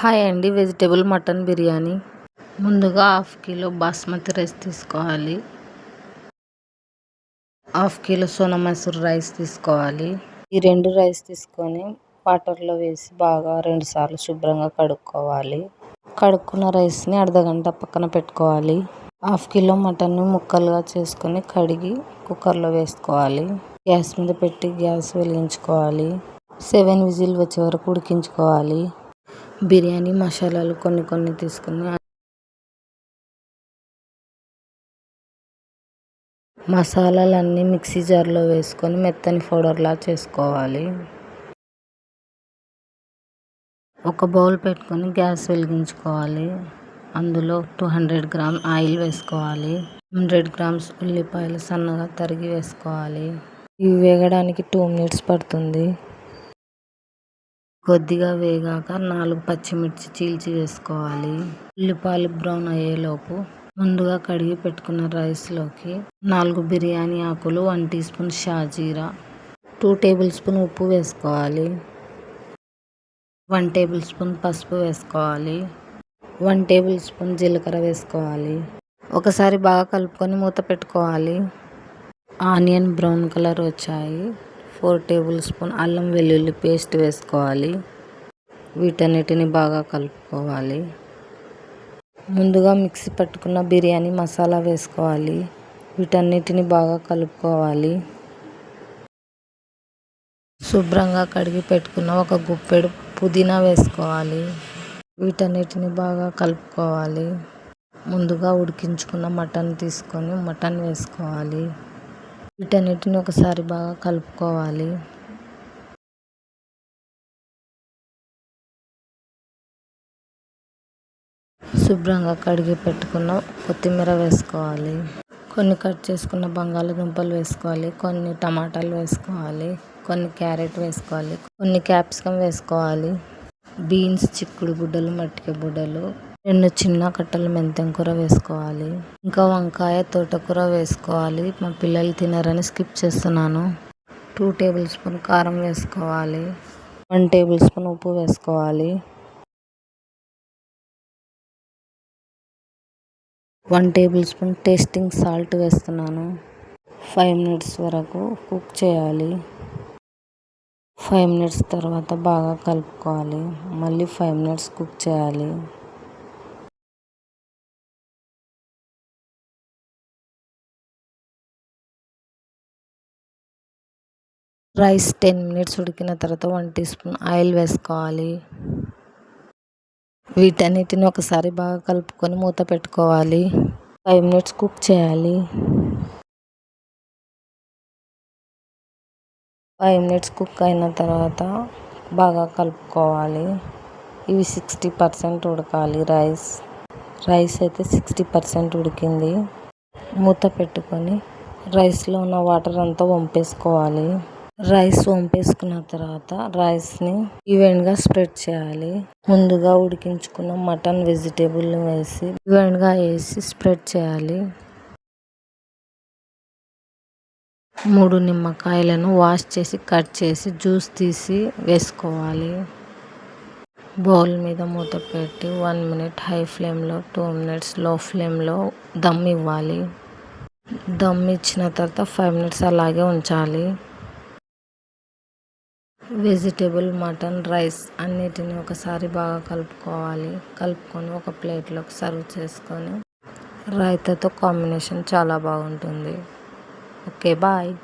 Hi అండి vegetable mutton biryani. ముందుగా half kilo basmati rice తీసుకోవాలి. Half kilo Sona Masoori rice తీసుకోవాలి. ఈ రెండు రైస్ తీసుకొని వాటర్లో వేసి బాగా రెండుసార్లు శుభ్రంగా కడుక్కోవాలి. కడుక్కున్న రైస్ని అర్ధగంట పక్కన పెట్టుకోవాలి. హాఫ్ కిలో మటన్ని ముక్కలుగా చేసుకొని కడిగి కుక్కర్లో వేసుకోవాలి. గ్యాస్ మీద పెట్టి గ్యాస్ వెలిగించుకోవాలి. సెవెన్ విజిల్ వచ్చే వరకు ఉడికించుకోవాలి. బిర్యానీ మసాలాలు కొన్ని కొన్ని తీసుకుని మసాలాలన్నీ మిక్సీ జార్లో వేసుకొని మెత్తని పౌడర్లా చేసుకోవాలి. ఒక బౌల్ పెట్టుకొని గ్యాస్ వెలిగించుకోవాలి. అందులో టూ హండ్రెడ్ గ్రామ్ ఆయిల్ వేసుకోవాలి. హండ్రెడ్ గ్రామ్స్ ఉల్లిపాయలు సన్నగా తరిగి వేసుకోవాలి. ఇవి వేగడానికి టూ మినిట్స్ పడుతుంది. కొద్దిగా వేగాక నాలుగు పచ్చిమిర్చి చీల్చి వేసుకోవాలి. ఉల్లిపాయలు బ్రౌన్ అయ్యేలోపు ముందుగా కడిగి పెట్టుకున్న రైస్లోకి నాలుగు బిర్యానీ ఆకులు వన్ టీ స్పూన్ షాజీరా టూ టేబుల్ స్పూన్ ఉప్పు వేసుకోవాలి. వన్ టేబుల్ స్పూన్ పసుపు వేసుకోవాలి. వన్ టేబుల్ స్పూన్ జీలకర్ర వేసుకోవాలి. ఒకసారి బాగా కలుపుకొని మూత పెట్టుకోవాలి. ఆనియన్ బ్రౌన్ కలర్ వచ్చాయి. ఫోర్ టేబుల్ స్పూన్ అల్లం వెల్లుల్లి పేస్ట్ వేసుకోవాలి. వీటన్నిటిని బాగా కలుపుకోవాలి. ముందుగా మిక్సీ పట్టుకున్న బిర్యానీ మసాలా వేసుకోవాలి. వీటన్నిటిని బాగా కలుపుకోవాలి. శుభ్రంగా కడిగి పెట్టుకున్న ఒక గుప్పెడు పుదీనా వేసుకోవాలి. వీటన్నిటిని బాగా కలుపుకోవాలి. ముందుగా ఉడికించుకున్న మటన్ తీసుకొని మటన్ వేసుకోవాలి. వీటన్నిటిని ఒకసారి బాగా కలుపుకోవాలి. శుభ్రంగా కడిగి పెట్టుకున్న కొత్తిమీర వేసుకోవాలి. కొన్ని కట్ చేసుకున్న బంగాళదుంపలు వేసుకోవాలి. కొన్ని టమాటాలు వేసుకోవాలి. కొన్ని క్యారెట్ వేసుకోవాలి. కొన్ని క్యాప్సికమ్ వేసుకోవాలి. బీన్స్ చిక్కుడు బుడ్డలు మట్టిక బుడ్డలు రెండు చిన్న కట్టలు మెంతెం కూర వేసుకోవాలి. ఇంకా వంకాయ తోటకూర వేసుకోవాలి. మా పిల్లలు తినరని స్కిప్ చేస్తున్నాను. టూ టేబుల్ స్పూన్ కారం వేసుకోవాలి. వన్ టేబుల్ స్పూన్ ఉప్పు వేసుకోవాలి. One table spoon tasting salt వేస్తున్నాను. ఫైవ్ మినిట్స్ వరకు కుక్ చేయాలి. ఫైవ్ మినిట్స్ తర్వాత బాగా కలుపుకోవాలి. మళ్ళీ ఫైవ్ మినిట్స్ కుక్ చేయాలి. రైస్ టెన్ మినిట్స్ ఉడికిన తర్వాత వన్ టీ స్పూన్ ఆయిల్ వేసుకోవాలి. వీటన్నిటిని ఒకసారి బాగా కలుపుకొని మూత పెట్టుకోవాలి. ఫైవ్ మినిట్స్ కుక్ చేయాలి. ఫైవ్ మినిట్స్ కుక్ అయిన తర్వాత బాగా కలుపుకోవాలి. ఇవి సిక్స్టీ పర్సెంట్ ఉడకాలి రైస్. రైస్ అయితే సిక్స్టీ పర్సెంట్ ఉడికింది. మూత పెట్టుకొని రైస్లో ఉన్న వాటర్ అంతా వంపేసుకోవాలి. రైస్ వంపేసుకున్న తర్వాత రైస్ని ఈవెన్గా స్ప్రెడ్ చేయాలి. ముందుగా ఉడికించుకున్న మటన్ వెజిటేబుల్ని వేసి ఈవెన్గా వేసి స్ప్రెడ్ చేయాలి. మూడు నిమ్మకాయలను వాష్ చేసి కట్ చేసి జ్యూస్ తీసి వేసుకోవాలి. బౌల్ మీద మూత పెట్టి వన్ మినిట్ హై ఫ్లేమ్లో టూ మినిట్స్లో ఫ్లేమ్లో దమ్ ఇవ్వాలి. దమ్ ఇచ్చిన తర్వాత ఫైవ్ మినిట్స్ అలాగే ఉంచాలి. వెజిటేబుల్ మటన్ రైస్ అన్నిటిని ఒకసారి బాగా కలుపుకోవాలి. కలుపుకొని ఒక ప్లేట్లోకి సర్వ్ చేసుకొని రైతాతో కాంబినేషన్ చాలా బాగుంటుంది. Okay bye.